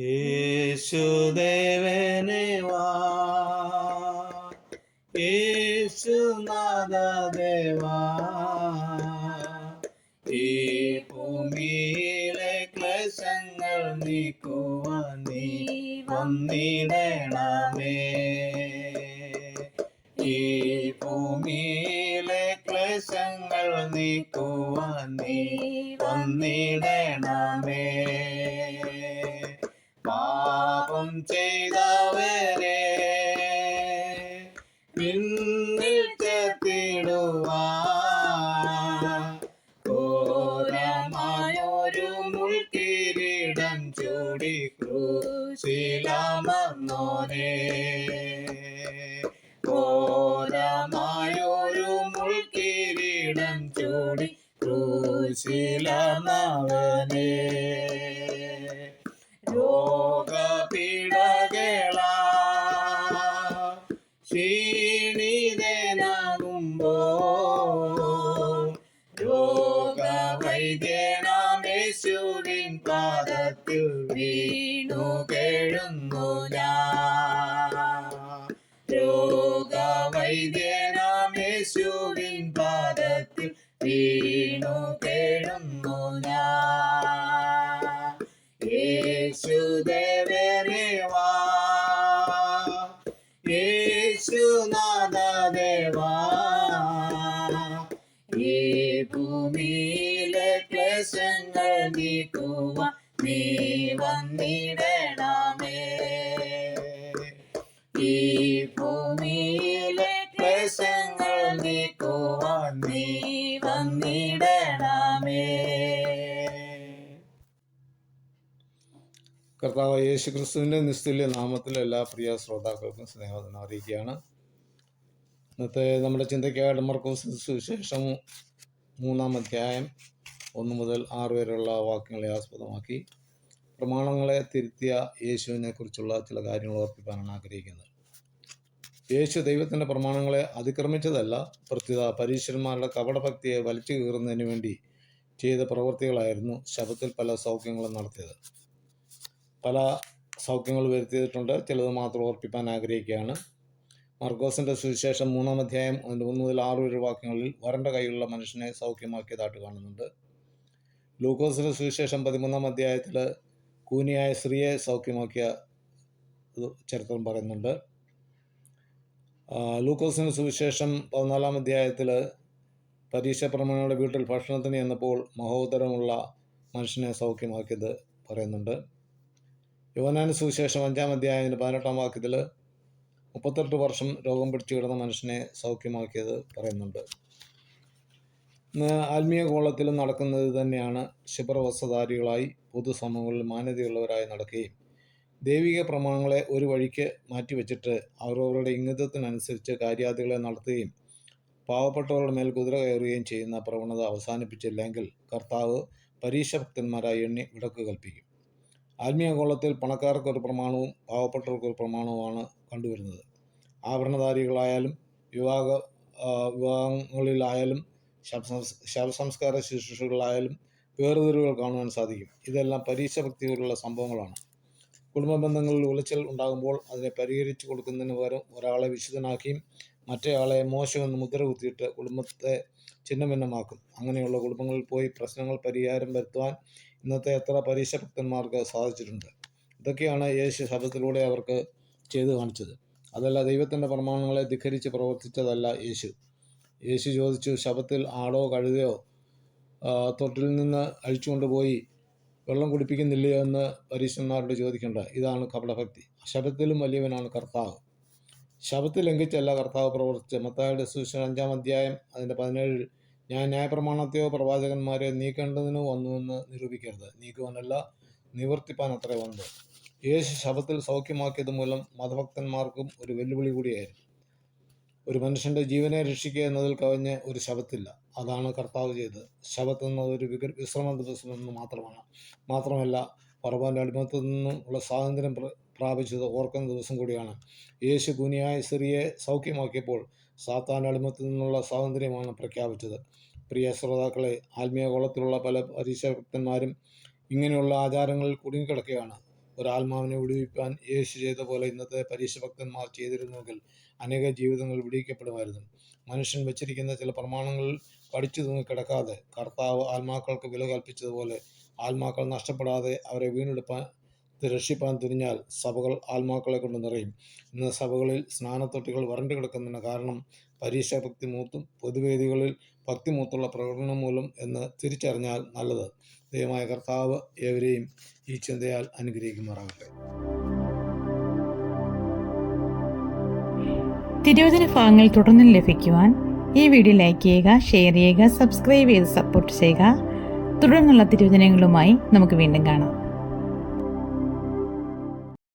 യേശുദേവനെ വാ യേശുനാഥദേവാ. ഈ ഭൂമിയിലെ ക്ലേശങ്ങൾ നീക്കുവാൻ നീ വന്നിടണമേ. ഈ ഭൂമിയിലെ ക്ലേശങ്ങൾ നീക്കുവാൻ നീ വന്നിടണമേ. പാപം ചെയ്തവരെ പിന്നിൽ ചേർത്തിടുവാൻ ഘോരമായൊരു മുൾക്കിരീടം ചൂടി ക്രൂശിലമർന്നോനെ. ഘോരമായൊരു മുൾക്കിരീടം ചൂടി ക്രൂശിലമവനെ. രോഗപീഡകള ക്ഷീണിതനാകുമ്പോ രോഗവൈദ്യനാമേശുവിൻ പാദത്തിൽ വീണു കേഴുന്നു ഞാൻ. രോഗവൈദ്യനാമേശുവിൻ പാദത്തിൽ വീണു കേഴുന്നു ഞാൻ. യേശുദേവനെ ക്ലേശങ്ങൾ നീക്കുവാൻ നീ വന്നിടണമേ. ഈ ഭൂമിയിലെ ക്ലേശങ്ങൾ നീക്കുവാൻ നീ വന്നിടണമേ. കർത്താവ് യേശു ക്രിസ്തുവിന്റെ നിസ്തുല്യ നാമത്തിൽ എല്ലാ പ്രിയ ശ്രോതാക്കൾക്കും സ്നേഹം അറിയിക്കുകയാണ്. ഇന്നത്തെ നമ്മുടെ ചിന്തയ്ക്കായിട്ട് മർക്കോസ് സുവിശേഷം മൂന്നാം അധ്യായം. ഒന്ന് മുതൽ ആറ് വരെയുള്ള വാക്യങ്ങളെ ആസ്പദമാക്കി പ്രമാണങ്ങളെ തിരുത്തിയ യേശുവിനെ കുറിച്ചുള്ള ചില കാര്യങ്ങൾ ഓർപ്പിക്കാനാണ് ആഗ്രഹിക്കുന്നത്. യേശു ദൈവത്തിന്റെ പ്രമാണങ്ങളെ അതിക്രമിച്ചതല്ല പ്രത്യുത പരീശ്വരന്മാരുടെ കപടഭക്തിയെ വലിച്ചു കീറുന്നതിന് വേണ്ടി ചെയ്ത പ്രവൃത്തികളായിരുന്നു ശബത്തിൽ പല സൗഖ്യങ്ങളും നടത്തിയത്. പല സൗഖ്യങ്ങൾ വരുത്തിയിട്ടുണ്ട് ചിലത് മാത്രം ഓർപ്പിക്കാൻ ആഗ്രഹിക്കുകയാണ്. മർഗോസിന്റെ സുവിശേഷം മൂന്നാം അധ്യായം അതിന്റെ ഒന്ന് മുതൽ ആറ് വരെ വാക്യങ്ങളിൽ വരണ്ട കൈയുള്ള മനുഷ്യനെ സൗഖ്യമാക്കിയതായിട്ട് കാണുന്നുണ്ട്. ലൂക്കോസിന്റെ സുവിശേഷം പതിമൂന്നാം അധ്യായത്തിൽ കൂനിയായ സ്ത്രീയെ സൗഖ്യമാക്കിയ ചരിത്രം പറയുന്നുണ്ട്. ലൂക്കോസിന് സുവിശേഷം പതിനാലാം അധ്യായത്തിൽ പരീക്ഷ പ്രമാണിയുടെ വീട്ടിൽ ഭക്ഷണത്തിന് ചെന്നപ്പോൾ മഹോദരമുള്ള മനുഷ്യനെ സൗഖ്യമാക്കിയത് പറയുന്നുണ്ട്. യുവനാന് സുവിശേഷം അഞ്ചാം അധ്യായത്തിന് പതിനെട്ടാം വാക്യത്തിൽ മുപ്പത്തെട്ട് വർഷം രോഗം പിടിച്ചു കിടന്ന മനുഷ്യനെ സൗഖ്യമാക്കിയത് പറയുന്നുണ്ട്. ആത്മീയ കോളത്തിലും നടക്കുന്നത് തന്നെയാണ് ശുഭ്രവസ്ത്രധാരികളായി പൊതുസമൂഹങ്ങളിൽ മാന്യതയുള്ളവരായി നടക്കുകയും ദൈവിക പ്രമാണങ്ങളെ ഒരു വഴിക്ക് മാറ്റിവെച്ചിട്ട് അവരവരുടെ ഇംഗിതത്തിനനുസരിച്ച് കാര്യാദികളെ നടത്തുകയും പാവപ്പെട്ടവരുടെ മേൽ കുതിര കയറുകയും ചെയ്യുന്ന പ്രവണത അവസാനിപ്പിച്ചില്ലെങ്കിൽ കർത്താവ് പരീക്ഷഭക്തന്മാരായി എണ്ണി വിടക്ക് കൽപ്പിക്കും. ആത്മീയ കോളത്തിൽ പണക്കാർക്കൊരു പ്രമാണവും പാവപ്പെട്ടവർക്കൊരു പ്രമാണവുമാണ് കണ്ടുവരുന്നത്. ആഭരണധാരികളായാലും വിവാഹ വിവാഹങ്ങളിലായാലും ശവസംസ്കാര ശുശ്രൂഷകളായാലും വേർതിരിവുകൾ കാണുവാൻ സാധിക്കും. ഇതെല്ലാം പരീക്ഷ ഭക്തിയോടുള്ള സംഭവങ്ങളാണ്. കുടുംബ ബന്ധങ്ങളിൽ ഉലച്ചൽ ഉണ്ടാകുമ്പോൾ അതിനെ പരിഹരിച്ചു കൊടുക്കുന്നതിന് പകരം ഒരാളെ വിശുദ്ധനാക്കിയും മറ്റേയാളെ മോശമെന്ന് മുദ്ര കുത്തിയിട്ട് കുടുംബത്തെ ഛിന്നഭിന്നമാക്കും അങ്ങനെയുള്ള കുടുംബങ്ങളിൽ പോയി പ്രശ്നങ്ങൾ പരിഹാരം വരുത്തുവാൻ ഇന്നത്തെ എത്ര പരീക്ഷഭക്തന്മാർക്ക് സാധിച്ചിട്ടുണ്ട്. ഇതൊക്കെയാണ് യേശു ശബ്ദത്തിലൂടെ അവർക്ക് ചെയ്തു കാണിച്ചത്. അതല്ല ദൈവത്തിന്റെ പ്രമാണങ്ങളെ ധിഖരിച്ച് പ്രവർത്തിച്ചതല്ല യേശു. യേശു ചോദിച്ചു ശബത്തിൽ ആടോ കഴുതയോ തൊട്ടിൽ നിന്ന് അഴിച്ചുകൊണ്ടുപോയി വെള്ളം കുടിപ്പിക്കുന്നില്ലയോ എന്ന് പരീക്ഷന്മാരോട് ചോദിക്കേണ്ട. ഇതാണ് കപടഭക്തി. ശബത്തിലും വലിയവനാണ് കർത്താവ്. ശബത്തിൽ ലംഘിച്ചല്ല കർത്താവ് പ്രവർത്തിച്ച്. മത്തായുടെ സുവിശേഷം അഞ്ചാം അധ്യായം അതിന്റെ പതിനേഴിൽ ഞാൻ ന്യായപ്രമാണത്തെയോ പ്രവാചകന്മാരെയോ നീക്കേണ്ടതിനോ വന്നുവെന്ന് നിരൂപിക്കരുത്. നീക്കുവാനല്ല നിവർത്തിപ്പാൻ അത്രേ വന്നത് യേശു ശബത്തിൽ സൗഖ്യമാക്കിയത് മൂലം മതഭക്തന്മാർക്കും ഒരു വെല്ലുവിളി കൂടിയായിരുന്നു. ഒരു മനുഷ്യന്റെ ജീവനെ രക്ഷിക്കുക എന്നതിൽ കവിഞ്ഞ് ഒരു ശബത്തില്ല അതാണ് കർത്താവ് ചെയ്തത്. ശബത്ത് എന്നത് ഒരു വിഗ്ര വിശ്രമ ദിവസം എന്ന് മാത്രമാണ്. മാത്രമല്ല പറവാന്റെ അടിമത്തിൽ നിന്നും ഉള്ള സ്വാതന്ത്ര്യം പ്ര- പ്രാപിച്ചത് ഓർക്കുന്ന ദിവസം കൂടിയാണ്. യേശു കുനിയായ സ്ത്രീയെ സൗഖ്യമാക്കിയപ്പോൾ സാത്താന്റെ അടിമത്തിൽ നിന്നുള്ള സ്വാതന്ത്ര്യമാണ് പ്രഖ്യാപിച്ചത്. പ്രിയ ശ്രോതാക്കളെ ആത്മീയ കോളത്തിലുള്ള പല പരീക്ഷാഭക്തന്മാരും ഇങ്ങനെയുള്ള ആചാരങ്ങളിൽ കുടുങ്ങിക്കിടക്കുകയാണ്. ഒരാത്മാവിനെ വിടുവിപ്പാൻ യേശു ചെയ്ത പോലെ ഇന്നത്തെ പരീക്ഷ ഭക്തന്മാർ ചെയ്തിരുന്നുവെങ്കിൽ അനേക ജീവിതങ്ങൾ വിടിയിക്കപ്പെടുമായിരുന്നു മനുഷ്യൻ വെച്ചിരിക്കുന്ന ചില പ്രമാണങ്ങൾ പഠിച്ചു തൂങ്ങി കിടക്കാതെ കർത്താവ് ആത്മാക്കൾക്ക് വില കൽപ്പിച്ചതുപോലെ ആത്മാക്കൾ നഷ്ടപ്പെടാതെ അവരെ വീണ്ടെടുപ്പാൻ രക്ഷിപ്പാൻ തുനിഞ്ഞാൽ സഭകൾ ആത്മാക്കളെ കൊണ്ട് നിറയും. ഇന്ന് സഭകളിൽ സ്നാനത്തൊട്ടികൾ വരണ്ടു കിടക്കുന്നതിന് കാരണം പരീക്ഷാ ഭക്തിമൂത്തും പൊതുവേദികളിൽ ഭക്തിമൂത്തുള്ള പ്രകടനം മൂലം എന്ന് തിരിച്ചറിഞ്ഞാൽ നല്ലത്. ദൈവമായ കർത്താവ് ഏവരെയും ഈ ചിന്തയാൽ അനുഗ്രഹിക്കുമാറാകട്ടെ. തിരുവചന ഭാഗങ്ങൾ തുടർന്നും ലഭിക്കുവാൻ ഈ വീഡിയോ ലൈക്ക് ചെയ്യുക ഷെയർ ചെയ്യുക സബ്സ്ക്രൈബ് ചെയ്ത് സപ്പോർട്ട് ചെയ്യുക. തുടർന്നുള്ള തിരുവചനങ്ങളുമായി നമുക്ക് വീണ്ടും കാണാം.